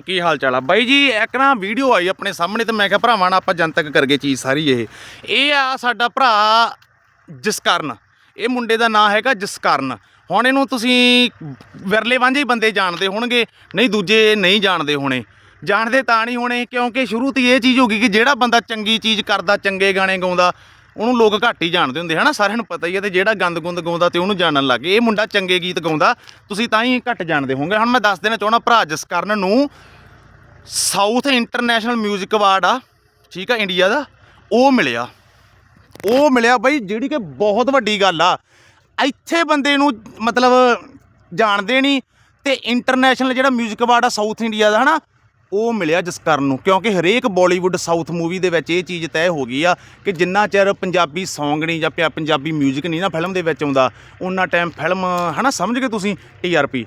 ਕੀ ਹਾਲ ਚਾਲ ਆ? ਬਾਈ ਜੀ, ਇੱਕ ਨਾ ਵੀਡੀਓ ਆਈ ਆਪਣੇ ਸਾਹਮਣੇ ਤੇ ਮੈਂ ਕਿਹਾ, ਭਰਾਵਾਂ ਨਾਲ ਆਪਾਂ ਜਨਤਕ ਕਰਗੇ ਚੀਜ਼ ਸਾਰੀ ਇਹ। ਇਹ ਆ ਸਾਡਾ ਭਰਾ ਜਸਕਰਨ। ਇਹ ਮੁੰਡੇ ਦਾ ਨਾਂ ਹੈਗਾ ਜਸਕਰਨ। ਹੁਣ ਇਹਨੂੰ ਤੁਸੀਂ ਵਿਰਲੇ ਵਾਂਝੇ ਹੀ ਬੰਦੇ ਜਾਣਦੇ ਹੋਣਗੇ। ਨਹੀਂ ਦੂਜੇ ਨਹੀਂ ਜਾਣਦੇ ਹੋਣੇ। ਜਾਣਦੇ ਤਾਂ ਨਹੀਂ ਹੋਣੇ, ਕਿਉਂਕਿ ਸ਼ੁਰੂ ਤੋਂ ਇਹ ਚੀਜ਼ ਹੋ ਗਈ ਕਿ ਜਿਹੜਾ ਬੰਦਾ ਚੰਗੀ ਚੀਜ਼ ਕਰਦਾ, ਚੰਗੇ ਗਾਣੇ ਗਾਉਂਦਾ ਉਹਨੂੰ ਲੋਕ ਘੱਟ ਹੀ ਜਾਣਦੇ ਹੁੰਦੇ ਹਨਾ ਸਾਰਿਆਂ ਨੂੰ ਪਤਾ ਹੀ ਹੈ ਤੇ ਜਿਹੜਾ ਗੰਦ ਗੁੰਦ ਗਾਉਂਦਾ ਤੇ ਉਹਨੂੰ ਜਾਣਨ ਲੱਗੇ ਇਹ ਮੁੰਡਾ ਚੰਗੇ ਗੀਤ ਗਾਉਂਦਾ ਤੁਸੀਂ ਤਾਂ ਹੀ ਘੱਟ ਜਾਣਦੇ ਹੋਵੋਗੇ ਹੁਣ ਮੈਂ ਦੱਸ ਦੇਣਾ ਚਾਹਣਾ ਭਰਾ ਜਸਕਰਨ ਨੂੰ ਸਾਊਥ ਇੰਟਰਨੈਸ਼ਨਲ 뮤직 ਅਵਾਰਡ ਆ ਠੀਕ ਆ ਇੰਡੀਆ ਦਾ ਉਹ ਮਿਲਿਆ ਉਹ ਮਿਲਿਆ ਬਈ ਜਿਹੜੀ ਕਿ ਬਹੁਤ ਵੱਡੀ ਗੱਲ ਆ ਇੱਥੇ ਬੰਦੇ ਨੂੰ ਮਤਲਬ ਜਾਣਦੇ ਨਹੀਂ ਤੇ ਇੰਟਰਨੈਸ਼ਨਲ ਜਿਹੜਾ 뮤직 ਅਵਾਰਡ ਆ ਸਾਊਥ ਇੰਡੀਆ ਦਾ ਹਨਾ ਉਹ ਮਿਲਿਆ ਜਸਕਰਨ ਨੂੰ? ਕਿਉਂਕਿ ਹਰੇਕ ਬਾਲੀਵੁੱਡ ਸਾਊਥ ਮੂਵੀ ਦੇ ਵਿੱਚ ਇਹ ਚੀਜ਼ ਤੈਅ ਹੋ ਗਈ ਆ ਕਿ ਜਿੰਨਾ ਚਿਰ ਪੰਜਾਬੀ Song ਨਹੀਂ ਜਾਂ ਪਿਆ ਪੰਜਾਬੀ 뮤직 ਨਹੀਂ ਨਾ ਫਿਲਮ ਦੇ ਵਿੱਚ ਆਉਂਦਾ ਉਹਨਾਂ ਟਾਈਮ ਫਿਲਮ ਹਨਾ, ਸਮਝ ਗਏ ਤੁਸੀਂ ਟੀਆਰਪੀ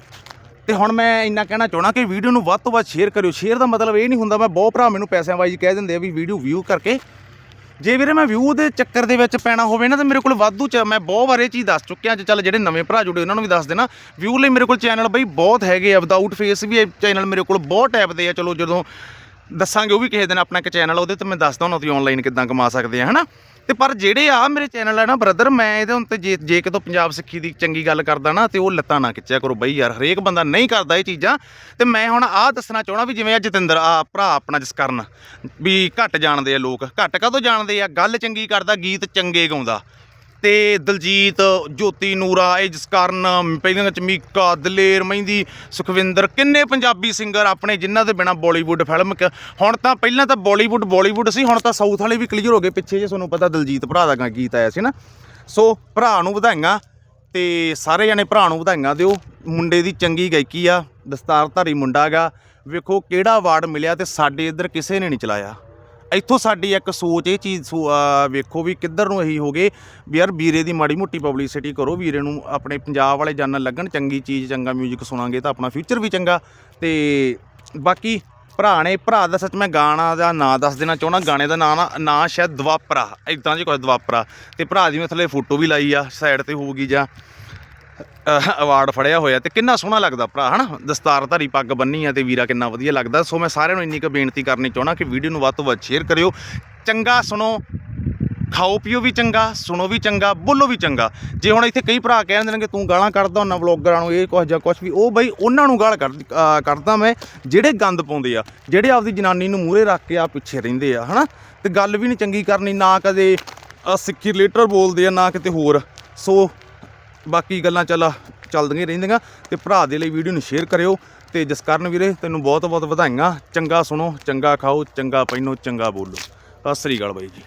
ਤੇ ਹੁਣ ਮੈਂ ਇੰਨਾ ਕਹਿਣਾ ਚਾਹਣਾ ਕਿ ਵੀਡੀਓ ਨੂੰ ਵੱਧ ਤੋਂ ਵੱਧ ਸ਼ੇਅਰ ਕਰਿਓ। ਸ਼ੇਅਰ ਦਾ ਮਤਲਬ ਇਹ ਨਹੀਂ ਹੁੰਦਾ, ਮੈਂ ਬਹੁਤ ਭਰਾ ਮੈਨੂੰ ਪੈਸਿਆਂ ਵਾਈਜ਼ ਕਹਿ ਦਿੰਦੇ ਆ ਵੀ ਵੀਡੀਓ ਵਿਊ ਕਰਕੇ ਜੇ ਵੀਰੇ ਮੈਂ ਵਿਊ ਦੇ ਚੱਕਰ ਦੇ ਵਿੱਚ ਪੈਣਾ ਹੋਵੇ ਨਾ, ਤਾਂ ਮੇਰੇ ਕੋਲ ਵਾਧੂ ਚ ਮੈਂ ਬਹੁਤ ਵਾਰ ਇਹ ਚੀਜ਼ ਦੱਸ ਚੁੱਕਿਆ, ਅੱਜ ਚੱਲ ਜਿਹੜੇ ਨਵੇਂ ਭਰਾ ਜੁੜੇ, ਉਹਨਾਂ ਨੂੰ ਵੀ ਦੱਸ ਦੇਣਾ। ਵਿਊ ਲਈ ਮੇਰੇ ਕੋਲ ਚੈਨਲ ਬਈ ਬਹੁਤ ਹੈਗੇ ਆ ਵਿਦਆਊਟ ਫੇਸ ਵੀ ਚੈਨਲ ਮੇਰੇ ਕੋਲ ਬਹੁਤ ਟਾਈਪ ਦੇ ਆ, ਚਲੋ ਜਦੋਂ ਦੱਸਾਂਗੇ, ਉਹ ਵੀ ਕਿਸੇ ਦਿਨ ਆਪਣਾ ਇੱਕ ਚੈਨਲ ਉਹਦੇ ਤੇ ਮੈਂ ਦੱਸਦਾ ਉਹਨਾਂ ਤੁਸੀਂ ਆਨਲਾਈਨ ਕਿੱਦਾਂ ਕਮਾ ਸਕਦੇ ਆ, ਹਨਾ? ਤੇ ਪਰ ਜਿਹੜੇ ਆ ਮੇਰੇ ਚੈਨਲ ਆ ਨਾ ਬ੍ਰਦਰ ਮੈਂ ਇਹਦੇ ਉੱਤੇ ਜੇ ਜੇ ਕਿਤੋਂ ਪੰਜਾਬ ਸਿੱਖੀ ਦੀ ਚੰਗੀ ਗੱਲ ਕਰਦਾ ਨਾ, ਤੇ ਉਹ ਲੱਤਾਂ ਨਾ ਖਿੱਚਿਆ ਕਰੋ ਬਈ ਯਾਰ, ਹਰੇਕ ਬੰਦਾ ਨਹੀਂ ਕਰਦਾ ਇਹ ਚੀਜ਼ਾਂ। ਤੇ ਮੈਂ ਹੁਣ ਆਹ ਦੱਸਣਾ ਚਾਹਣਾ ਵੀ ਜਿਵੇਂ ਆ ਜਤਿੰਦਰ ਆ ਭਰਾ ਆਪਣਾ ਜਿਸ ਕਰਨ ਵੀ ਘੱਟ ਜਾਣਦੇ ਆ ਲੋਕ, ਘੱਟ ਕਾਹਤੋਂ ਜਾਣਦੇ ਆ? ਗੱਲ ਚੰਗੀ ਕਰਦਾ, ਗੀਤ ਚੰਗੇ ਗਾਉਂਦਾ। ਤੇ ਦਲਜੀਤ, ਜੋਤੀ, ਨੂਰਾ, ਇਹ ਜਿਸ ਕਾਰਨ ਪਹਿਲਾਂ ਚ ਮੀਕਾ, ਦਲੇਰ, ਮਹਿੰਦੀ, ਸੁਖਵਿੰਦਰ, ਕਿੰਨੇ ਪੰਜਾਬੀ ਸਿੰਗਰ ਆਪਣੇ ਜਿਨ੍ਹਾਂ ਦੇ ਬਿਨਾ ਬਾਲੀਵੁੱਡ ਫਿਲਮ ਹੁਣ ਤਾਂ ਪਹਿਲਾਂ ਤਾਂ ਬਾਲੀਵੁੱਡ ਬਾਲੀਵੁੱਡ ਸੀ, ਹੁਣ ਤਾਂ ਸਾਊਥ ਵਾਲੇ ਵੀ ਕਲੀਅਰ ਹੋ ਗਏ ਪਿੱਛੇ ਜੇ, ਤੁਹਾਨੂੰ ਪਤਾ ਦਲਜੀਤ ਭਰਾ ਦਾ ਗੀਤ ਆਇਆ ਸੀ ਨਾ। ਸੋ ਭਰਾ ਨੂੰ ਵਧਾਈਆਂ ਤੇ ਸਾਰੇ ਜਣੇ ਭਰਾ ਨੂੰ ਵਧਾਈਆਂ ਦਿਓ। ਮੁੰਡੇ ਦੀ ਚੰਗੀ ਗਾਇਕੀ ਆ, ਦਸਤਾਰਧਾਰੀ ਮੁੰਡਾ ਗਾ। ਵੇਖੋ ਕਿਹੜਾ ਅਵਾਰਡ ਮਿਲਿਆ ਤੇ ਸਾਡੇ ਇੱਧਰ ਕਿਸੇ ਨੇ ਨਹੀਂ ਚਲਾਇਆ। ਇੱਥੋਂ ਸਾਡੀ ਇੱਕ ਸੋਚ, ਇਹ ਚੀਜ਼ ਸੋ- ਵੇਖੋ ਵੀ ਕਿੱਧਰ ਨੂੰ ਇਹੀ ਹੋ ਗਏ ਵੀ ਯਾਰ ਵੀਰੇ ਦੀ ਮਾੜੀ ਮੋਟੀ ਪਬਲਿਸਿਟੀ ਕਰੋ, ਵੀਰੇ ਨੂੰ ਆਪਣੇ ਪੰਜਾਬ ਵਾਲੇ ਜਾਣਨ ਲੱਗਣ, ਚੰਗੀ ਚੀਜ਼, ਚੰਗਾ 뮤직 ਸੁਣਾਂਗੇ ਤਾਂ ਆਪਣਾ ਫਿਊਚਰ ਵੀ ਚੰਗਾ। ਤੇ ਬਾਕੀ ਭਰਾ ਨੇ, ਭਰਾ ਦਾ ਸੱਚ ਮੈਂ ਗਾਣਾ ਦਾ ਨਾਂ ਦੱਸ ਦੇਣਾ ਚਾਹਣਾ ਗਾਣੇ ਦਾ ਨਾਂ ਨਾ, ਨਾਂ ਸ਼ਾਇਦ ਦਵਾਪਰਾ ਇਦਾਂ ਜੀ ਕੁਝ ਦਵਾਪਰਾ ਤੇ ਭਰਾ ਦੀ ਮੈਂ ਥੱਲੇ ਫੋਟੋ ਵੀ ਲਾਈ ਆ ਸਾਈਡ ਤੇ ਹੋਊਗੀ ਜਾਂ ਅਵਾਰਡ ਫੜਿਆ ਹੋਇਆ ਤੇ ਕਿੰਨਾ ਸੋਹਣਾ ਲੱਗਦਾ ਭਰਾ, ਹਨਾ? ਦਸਤਾਰਧਾਰੀ ਪੱਗ ਬੰਨੀ ਆ ਤੇ ਵੀਰਾ ਕਿੰਨਾ ਵਧੀਆ ਲੱਗਦਾ। ਸੋ ਮੈਂ ਸਾਰਿਆਂ ਨੂੰ ਇੰਨੀ ਕੁ ਬੇਨਤੀ ਕਰਨੀ ਚਾਹਣਾ ਕਿ ਵੀਡੀਓ ਨੂੰ ਵੱਧ ਤੋਂ ਵੱਧ ਸ਼ੇਅਰ ਕਰਿਓ। ਚੰਗਾ ਸੁਣੋ, ਖਾਓ, ਪੀਓ ਵੀ ਚੰਗਾ, ਸੁਣੋ ਵੀ ਚੰਗਾ, ਬੋਲੋ ਵੀ ਚੰਗਾ। ਜੇ ਹੁਣ ਇੱਥੇ ਕਈ ਭਰਾ ਕਹਿ ਦਿੰਦੇ ਨੇ ਕਿ ਤੂੰ ਗਾਲਾਂ ਕੱਢਦਾ ਹੁੰਦਾ ਵਲੌਗਰਾਂ ਨੂੰ, ਇਹ ਕੁਝ ਜਾਂ ਕੁਝ ਵੀ, ਉਹ ਬਈ ਉਹਨਾਂ ਨੂੰ ਗਾਲ ਕੱਢ- ਕੱਢਦਾ ਮੈਂ, ਜਿਹੜੇ ਗੰਦ ਪਾਉਂਦੇ ਆ, ਜਿਹੜੇ ਆਪਦੀ ਜਨਾਨੀ ਨੂੰ ਮੂਹਰੇ ਰੱਖ ਕੇ ਆ ਪਿੱਛੇ ਰਹਿੰਦੇ ਆ, ਹਨਾ? ਤੇ ਗੱਲ ਵੀ ਨਹੀਂ ਚੰਗੀ ਕਰਨੀ, ਨਾ ਕਦੇ ਸਿੱਖੀ ਰਿਲੇਟਰ ਬੋਲਦੇ ਆ, ਨਾ ਕਿਤੇ ਹੋਰ। ਸੋ ਬਾਕੀ ਗੱਲਾਂ ਚੱਲ ਚੱਲਦੀਆਂ ਰਹਿੰਦੀਆਂ ਤੇ ਭਰਾ ਦੇ ਲਈ ਵੀਡੀਓ ਨੂੰ ਸ਼ੇਅਰ ਕਰਿਓ ਤੇ ਜਸਕਰਨ ਵੀਰੇ, ਤੈਨੂੰ ਬਹੁਤ ਬਹੁਤ ਵਧਾਈਆਂ। ਚੰਗਾ ਸੁਣੋ, ਚੰਗਾ ਖਾਓ, ਚੰਗਾ ਪਹਿਨੋ, ਚੰਗਾ ਬੋਲੋ। ਸਤਿ ਸ੍ਰੀ ਅਕਾਲ ਬਾਈ ਜੀ।